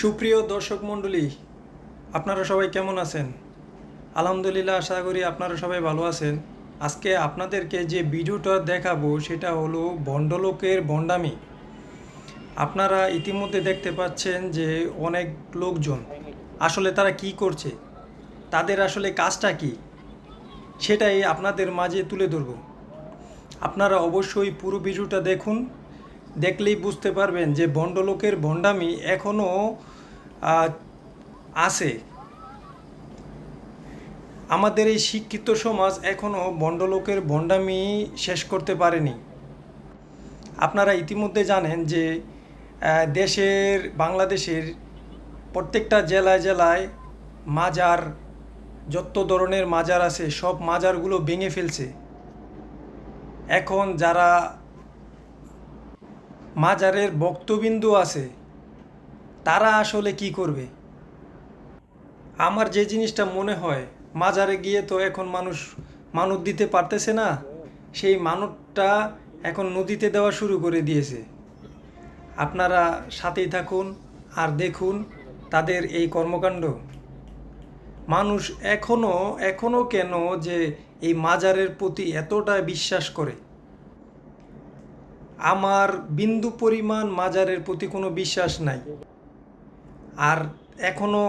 সুপ্রিয় দর্শক মণ্ডলী, আপনারা সবাই কেমন আছেন? আলহামদুলিল্লাহ, আশা করি আপনারা সবাই ভালো আছেন। আজকে আপনাদেরকে যে ভিডিওটা দেখাবো, সেটা হলো বন্ডলোকের বন্ডামি। আপনারা ইতিমধ্যে দেখতে পাচ্ছেন যে অনেক লোকজন আসলে তারা কি করছে, তাদের আসলে কাজটা কি, সেটাই আপনাদের মাঝে তুলে ধরবো। আপনারা অবশ্যই পুরো ভিডিওটা দেখুন দেখলেই বুঝতে পারবেন যে বন্ডলোকের ভণ্ডামি এখনও আছে। আমাদের এই শিক্ষিত সমাজ এখনও বন্ডলোকের ভণ্ডামি শেষ করতে পারেনি। আপনারা ইতিমধ্যে জানেন যে দেশের, বাংলাদেশের প্রত্যেকটা জেলায় জেলায় মাজার, যত ধরনের মাজার আছে, সব মাজারগুলো ভেঙে ফেলছে। এখন যারা মাজারের বক্তবিন্দু আছে। তারা আসলে কি করবে? আমার যে জিনিসটা মনে হয়, মাজারে গিয়ে তো এখন মানুষ মানত দিতে পারতেছে না, সেই মানতটা এখন নদীতে দেওয়া শুরু করে দিয়েছে। আপনারা সাথেই থাকুন আর দেখুন তাদের এই কর্মকাণ্ড। মানুষ এখনও এখনও কেন যে এই মাজারের প্রতি এতটা বিশ্বাস করে? আমার বিন্দু পরিমাণ মাজারের প্রতি কোনো বিশ্বাস নাই। আর এখনও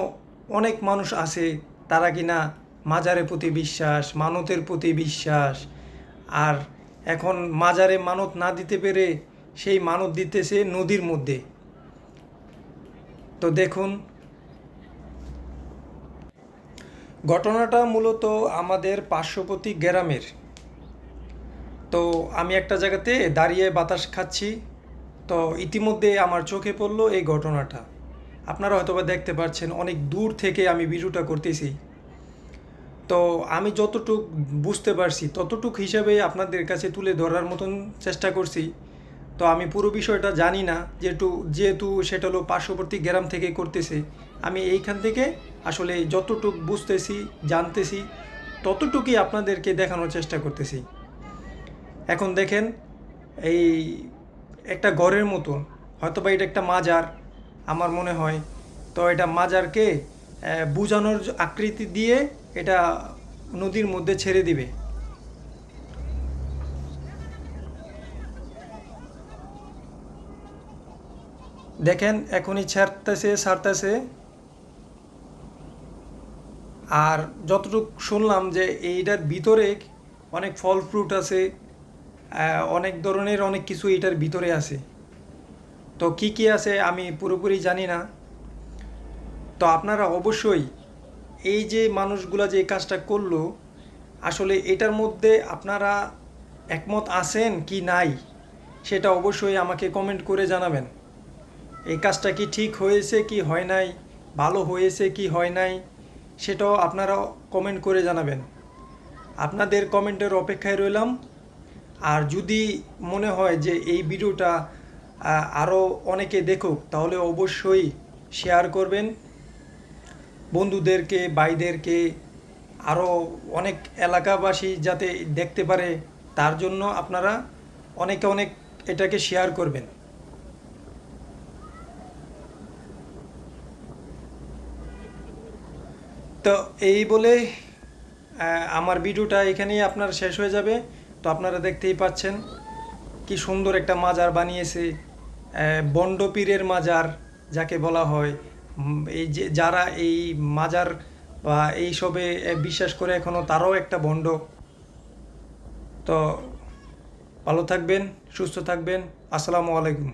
অনেক মানুষ আছে তারা কিনা মাজারের প্রতি বিশ্বাস, মানতের প্রতি বিশ্বাস, আর এখন মাজারে মানত না দিতে পেরে সেই মানত দিতেছে নদীর মধ্যে। তো দেখুন, ঘটনাটা মূলত আমাদের পার্শ্ববর্তী গ্রামের। তো আমি একটা জায়গাতে দাঁড়িয়ে বাতাস খাচ্ছি। তো ইতিমধ্যে আমার চোখে পড়ল এই ঘটনাটা। আপনারা হয়তোবা দেখতে পাচ্ছেন অনেক দূর থেকে আমি ভিডিওটা করতেছি। তো আমি যতটুক বুঝতে পারছি, ততটুক হিসাবে আপনাদের কাছে তুলে ধরার মতন চেষ্টা করছি। তো আমি পুরো বিষয়টা জানি না, যেহেতু যেহেতু সেটা হলো পার্শ্ববর্তী গ্রাম থেকে করতেছে। আমি এইখান থেকে আসলে যতটুক বুঝতেছি, জানতেছি, ততটুকুই আপনাদেরকে দেখানোর চেষ্টা করতেছি। এখন দেখেন এই একটা ঘরের মতন হয়তো বা এটা একটা মাজার, আমার মনে হয়। তো এটা মাজারকে বুঝানোর আকৃতি দিয়ে এটা নদীর মধ্যে ছেড়ে দিবে। দেখেন, এখনই ছাড়তেছে ছাড়তেছে। আর যতটুকু শুনলাম যে এইটার ভিতরে অনেক ফল ফ্রুট আছে অনেক ধরনের অনেক কিছু এটার ভিতরে আছে। তো কি কি আছে আমি পুরোপুরি জানি না। তো আপনারা অবশ্যই এই যে মানুষগুলা যে কাজটা করল, আসলে এটার মধ্যে আপনারা একমত আছেন কি নাই, সেটা অবশ্যই আমাকে কমেন্ট করে জানাবেন। এই কাজটা কি ঠিক হয়েছে, কি হয় নাই, ভালো হয়েছে, কি হয় নাই, সেটাও আপনারা কমেন্ট করে জানাবেন। আপনাদের কমেন্টের অপেক্ষায় রইলাম। আর যদি মনে হয় যে এই ভিডিওটা আরও অনেকে দেখুক, তাহলে অবশ্যই শেয়ার করবেন। বন্ধুদেরকে, ভাইদেরকে আরও অনেক এলাকাবাসী যাতে দেখতে পারে, তার জন্য আপনারা অনেকে অনেক এটাকে শেয়ার করবেন। তো এই বলে আমার ভিডিওটা এখানেই আপনার শেষ হয়ে যাবে। তো আপনারা দেখতেই পাচ্ছেন কি সুন্দর একটা মাজার বানিয়েছে বন্ডপীরের মাজার যাকে বলা হয়। এই যে যারা এই মাজার বা এইসবে সবে বিশ্বাস করে এখনও তারাও একটা বন্ড। তো ভালো থাকবেন, সুস্থ থাকবেন। আসসালামু আলাইকুম।